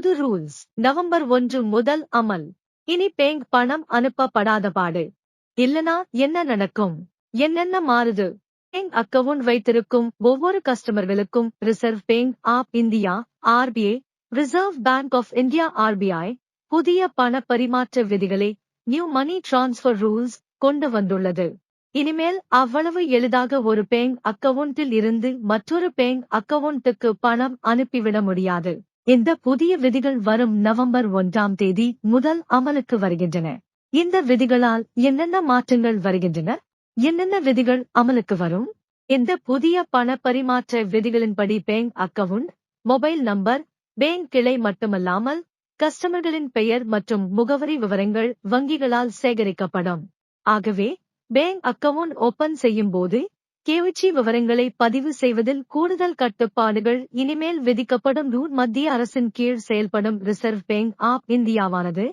புது rules. November ஒன்று முதல் அமல். இனி பேங்க் பணம் அனுப்பப்படாத பாடு இல்லனா என்ன நடக்கும்? என்னென்ன மாறுது? பேங்க் அக்கவுண்ட் வைத்திருக்கும் ஒவ்வொரு கஸ்டமர்களுக்கும் reserve bank of India RBI reserve bank of India RBI புதிய பண பரிமாற்ற விதிகளை நியூ மணி டிரான்ஸ்பர் ரூல்ஸ் கொண்டு வந்துள்ளது. இனிமேல் அவ்வளவு எளிதாக ஒரு பேங்க் அக்கவுண்டில் இருந்து மற்றொரு பேங்க் அக்கவுண்ட்டுக்கு பணம் அனுப்பிவிட முடியாது. இந்த புதிய விதிகள் வரும் நவம்பர் ஒன்றாம் தேதி முதல் அமலுக்கு வருகின்றன. இந்த விதிகளால் என்னென்ன மாற்றங்கள் வருகின்றன? என்னென்ன விதிகள் அமலுக்கு வரும்? இந்த புதிய பண பரிமாற்ற விதிகளின்படி bank account mobile number bank கிளை மட்டுமல்லாமல் கஸ்டமர்களின் பெயர் மற்றும் முகவரி விவரங்கள் வங்கிகளால் சேகரிக்கப்படும். ஆகவே பேங்க் அக்கவுண்ட் ஓபன் செய்யும் போது கேவிச்சி விவரங்களை பதிவு செய்வதில் கூடுதல் கட்டுப்பாடுகள் இனிமேல் விதிக்கப்படும் ரூட் மத்திய அரசின் கீழ் செயல்படும் ரிசர்வ் பேங்க் ஆப் இந்தியாவானது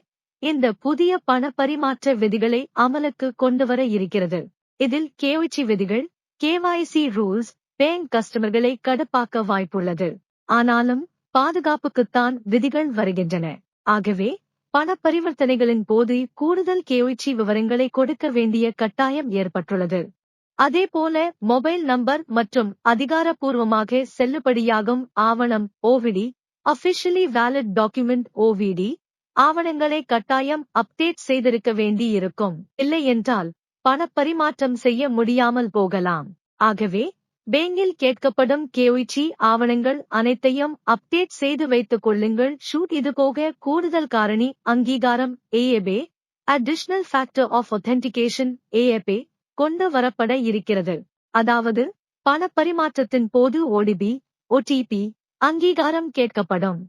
இந்த புதிய பண பரிமாற்ற விதிகளை அமலுக்கு கொண்டுவர இருக்கிறது. இதில் கேவிச்சி விதிகள் கேவாய்சி ரூல்ஸ் பேங்க் கஸ்டமர்களை கடுப்பாக்க வாய்ப்புள்ளது. ஆனாலும் பாதுகாப்புக்குத்தான் விதிகள் வருகின்றன. ஆகவே பண பரிவர்த்தனைகளின் போது கூடுதல் கேவிச்சி விவரங்களை கொடுக்க வேண்டிய கட்டாயம் ஏற்பட்டுள்ளது. அதேபோல மொபைல் நம்பர் மற்றும் அதிகாரப்பூர்வமாக செல்லுபடியாகும் ஆவணம் OVD officially valid document OVD ஆவணங்களை கட்டாயம் அப்டேட் செய்திருக்க வேண்டியிருக்கும். இல்லை என்றால் பண செய்ய முடியாமல் போகலாம். ஆகவே பேங்கில் கேட்கப்படும் கேஒய்சி ஆவணங்கள் அனைத்தையும் அப்டேட் செய்து வைத்துக் கொள்ளுங்கள். ஷூட் இது போக கூடுதல் காரணி அங்கீகாரம் ஏஏபே அடிஷனல் ஃபேக்டர் ஆஃப் ஒத்தென்டிகேஷன் ஏஏபே கொண்டு வரப்பட இருக்கிறது. அதாவது பண பரிமாற்றத்தின் போது ஓடிபி ஒடிபி அங்கீகாரம் கேட்கப்படும்.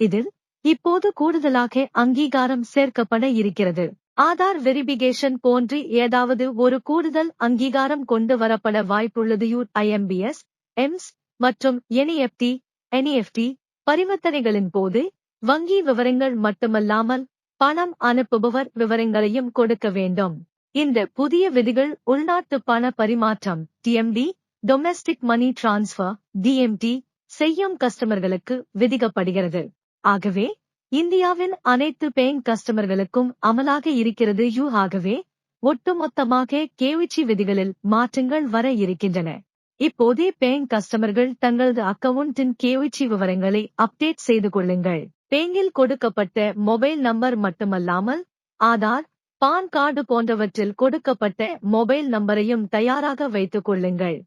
இதில் இப்போது கூடுதலாக அங்கீகாரம் சேர்க்கப்பட இருக்கிறது. ஆதார் வெரிபிகேஷன் போன்று ஏதாவது ஒரு கூடுதல் அங்கீகாரம் கொண்டு வரப்பட வாய்ப்புள்ளது. யூர் ஐஎம்பிஎஸ் எம்ஸ் மற்றும் என்இஎஃப்டி என்இஎஃப்டி பரிவர்த்தனைகளின் போது வங்கி விவரங்கள் மட்டுமல்லாமல் பணம் அனுப்புபவர் விவரங்களையும் கொடுக்க வேண்டும். இந்த புதிய விதிகள் உள்நாட்டு பண பரிமாற்றம் DMT domestic money transfer DMT செய்யும் கஸ்டமர்களுக்கு விதிக்கப்படுகிறது. ஆகவே இந்தியாவின் அனைத்து பேங்க் கஸ்டமர்களுக்கும் அமலாக இருக்கிறது யூ ஆகவே ஒட்டுமொத்தமாக கேவிச்சி விதிகளில் மாற்றங்கள் வர இருக்கின்றன. இப்போதே பேங்க் கஸ்டமர்கள் தங்களது அக்கவுண்டின் கேவிச்சி விவரங்களை அப்டேட் செய்து கொள்ளுங்கள். பேங்கில் கொடுக்கப்பட்ட மொபைல் நம்பர் மட்டுமல்லாமல் ஆதார் பான் கார்டு போன்றவற்றில் கொடுக்கப்பட்ட மொபைல் நம்பரையும் தயாராக வைத்துக் கொள்ளுங்கள்.